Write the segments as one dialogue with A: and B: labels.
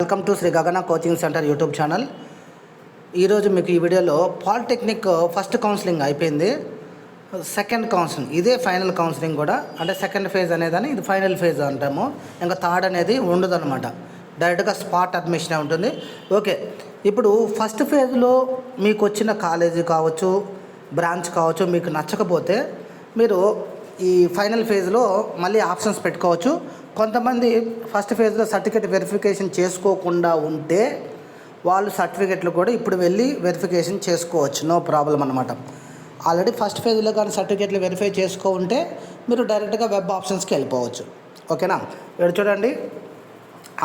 A: Welcome to Shri గగన coaching centre YouTube channel ఈరోజు మీకు ఈ వీడియోలో పాలిటెక్నిక్ uh, ఫస్ట్ కౌన్సిలింగ్ అయిపోయింది. సెకండ్ కౌన్సిలింగ్ ఇదే ఫైనల్ కౌన్సిలింగ్ కూడా. అంటే సెకండ్ ఫేజ్ అనేదాన్ని ఇది ఫైనల్ ఫేజ్ అంటాము. ఇంకా థర్డ్ అనేది ఉండదు అనమాట డైరెక్ట్గా స్పాట్ అడ్మిషన్ ఉంటుంది. ఓకే ఇప్పుడు ఫస్ట్ ఫేజ్లో మీకు వచ్చిన కాలేజీ కావచ్చు బ్రాంచ్ కావచ్చు మీకు నచ్చకపోతే మీరు ఈ ఫైనల్ ఫేజ్లో మళ్ళీ ఆప్షన్స్ పెట్టుకోవచ్చు. కొంతమంది ఫస్ట్ ఫేజ్లో సర్టిఫికేట్ వెరిఫికేషన్ చేసుకోకుండా ఉంటే వాళ్ళు సర్టిఫికెట్లు కూడా ఇప్పుడు వెళ్ళి వెరిఫికేషన్ చేసుకోవచ్చు. నో ప్రాబ్లం అనమాట ఆల్రెడీ ఫస్ట్ ఫేజ్లో కానీ సర్టిఫికెట్లు వెరిఫై చేసుకో ఉంటే మీరు డైరెక్ట్గా వెబ్ ఆప్షన్స్కి వెళ్ళిపోవచ్చు. ఓకేనా? ఇక్కడ చూడండి.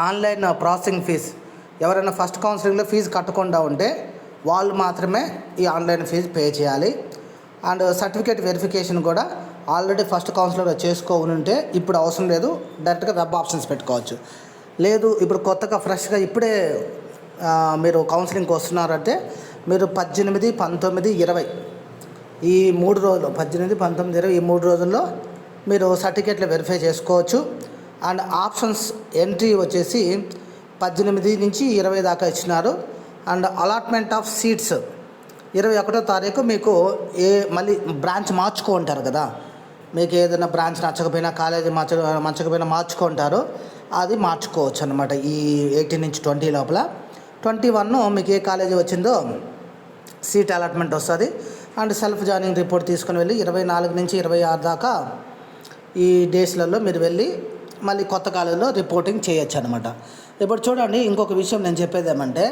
A: Online processing fee. ఎవరైనా ఫస్ట్ కౌన్సిలింగ్లో ఫీజు కట్టకుండా ఉంటే వాళ్ళు మాత్రమే ఈ ఆన్లైన్ ఫీజు పే చేయాలి. అండ్ సర్టిఫికేట్ వెరిఫికేషన్ కూడా ఆల్రెడీ ఫస్ట్ కౌన్సిలర్ చేసుకోని ఉంటే ఇప్పుడు అవసరం లేదు డైరెక్ట్గా వెబ్ ఆప్షన్స్ పెట్టుకోవచ్చు. లేదు ఇప్పుడు కొత్తగా ఫ్రెష్గా ఇప్పుడే మీరు కౌన్సిలింగ్కి వస్తున్నారంటే మీరు పద్దెనిమిది పంతొమ్మిది ఇరవై ఈ మూడు రోజులు పద్దెనిమిది పంతొమ్మిది ఇరవై ఈ మూడు రోజుల్లో మీరు సర్టిఫికేట్లు వెరిఫై చేసుకోవచ్చు. అండ్ ఆప్షన్స్ ఎంట్రీ వచ్చేసి పద్దెనిమిది నుంచి ఇరవై దాకా ఇచ్చినారు. అండ్ అలాట్మెంట్ ఆఫ్ సీట్స్ ఇరవై ఒకటో తారీఖు మీకు ఏ మళ్ళీ బ్రాంచ్ మార్చుకో ఉంటారు కదా. మీకు ఏదైనా బ్రాంచ్ నచ్చకపోయినా కాలేజీ మార్చ మంచకపోయినా మార్చుకుంటారు. అది మార్చుకోవచ్చు అనమాట ఈ ఎయిటీన్ నుంచి ట్వంటీ లోపల. ట్వంటీ వన్ మీకు ఏ కాలేజీ వచ్చిందో సీట్ అలాట్మెంట్ వస్తుంది. అండ్ సెల్ఫ్ జాయినింగ్ రిపోర్ట్ తీసుకొని వెళ్ళి ఇరవై నాలుగు నుంచి ఇరవై ఆరు దాకా ఈ డేస్లలో మీరు వెళ్ళి మళ్ళీ కొత్త కాలేజీలో రిపోర్టింగ్ చేయొచ్చు అనమాట ఇప్పుడు చూడండి ఇంకొక విషయం నేను చెప్పేది ఏమంటే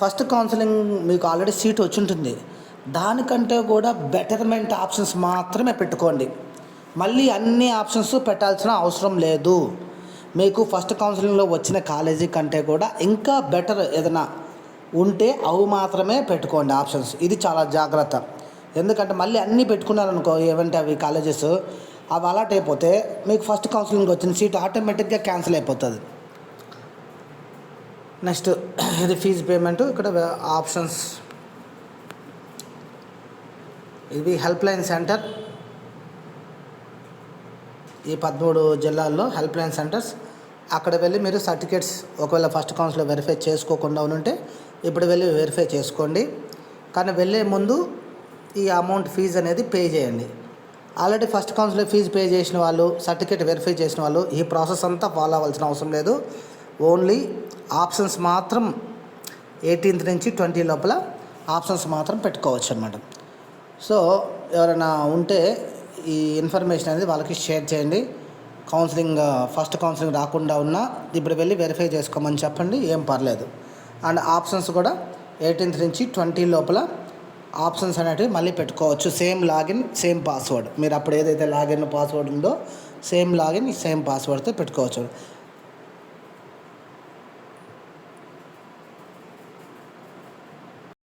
A: ఫస్ట్ కౌన్సిలింగ్ మీకు ఆల్రెడీ సీట్ వచ్చి ఉంటుంది దానికంటే కూడా బెటర్మెంట్ ఆప్షన్స్ మాత్రమే పెట్టుకోండి. మళ్ళీ అన్ని ఆప్షన్స్ పెట్టాల్సిన అవసరం లేదు. మీకు ఫస్ట్ కౌన్సిలింగ్లో వచ్చిన కాలేజీ కంటే కూడా ఇంకా బెటర్ ఏదైనా ఉంటే అవి మాత్రమే పెట్టుకోండి ఆప్షన్స్. ఇది చాలా జాగ్రత్త. ఎందుకంటే మళ్ళీ అన్నీ పెట్టుకున్నారనుకో ఏవంటే అవి కాలేజెస్ అవి అలాట్ అయిపోతే మీకు ఫస్ట్ కౌన్సిలింగ్ వచ్చిన సీట్ ఆటోమేటిక్గా క్యాన్సిల్ అయిపోతుంది. నెక్స్ట్ ఇది ఫీజు పేమెంట్. ఇక్కడ ఆప్షన్స్. ఇది హెల్ప్ లైన్ సెంటర్. ఈ పదమూడు జిల్లాల్లో హెల్ప్ లైన్ సెంటర్స్. అక్కడ వెళ్ళి మీరు సర్టిఫికేట్స్ ఒకవేళ ఫస్ట్ కౌన్సిలో వెరిఫై చేసుకోకుండా ఉంటే ఇప్పుడు వెళ్ళి వెరిఫై చేసుకోండి. కానీ వెళ్ళే ముందు ఈ అమౌంట్ ఫీజు అనేది పే చేయండి. ఆల్రెడీ ఫస్ట్ కౌన్సిలో ఫీజు పే చేసిన వాళ్ళు సర్టిఫికేట్ వెరిఫై చేసిన వాళ్ళు ఈ ప్రాసెస్ అంతా ఫాలో అవ్వాల్సిన అవసరం లేదు. ఓన్లీ ఆప్షన్స్ మాత్రం ఎయిటీన్త్ నుంచి ట్వంటీ లోపల ఆప్షన్స్ మాత్రం పెట్టుకోవచ్చు అనమాట సో ఎవరైనా ఉంటే ఈ ఇన్ఫర్మేషన్ అనేది వాళ్ళకి షేర్ చేయండి. కౌన్సిలింగ్ ఫస్ట్ కౌన్సిలింగ్ రాకుండా ఉన్నా ఇప్పుడు వెళ్ళి వెరిఫై చేసుకోమని చెప్పండి ఏం పర్లేదు. అండ్ ఆప్షన్స్ కూడా ఎయిటీన్త్ నుంచి ట్వంటీ లోపల ఆప్షన్స్ అనేటివి మళ్ళీ పెట్టుకోవచ్చు. Same login same password. మీరు అప్పుడు ఏదైతే లాగిన్ పాస్వర్డ్ ఉందో సేమ్ లాగిన్ సేమ్ పాస్వర్డ్తో పెట్టుకోవచ్చు.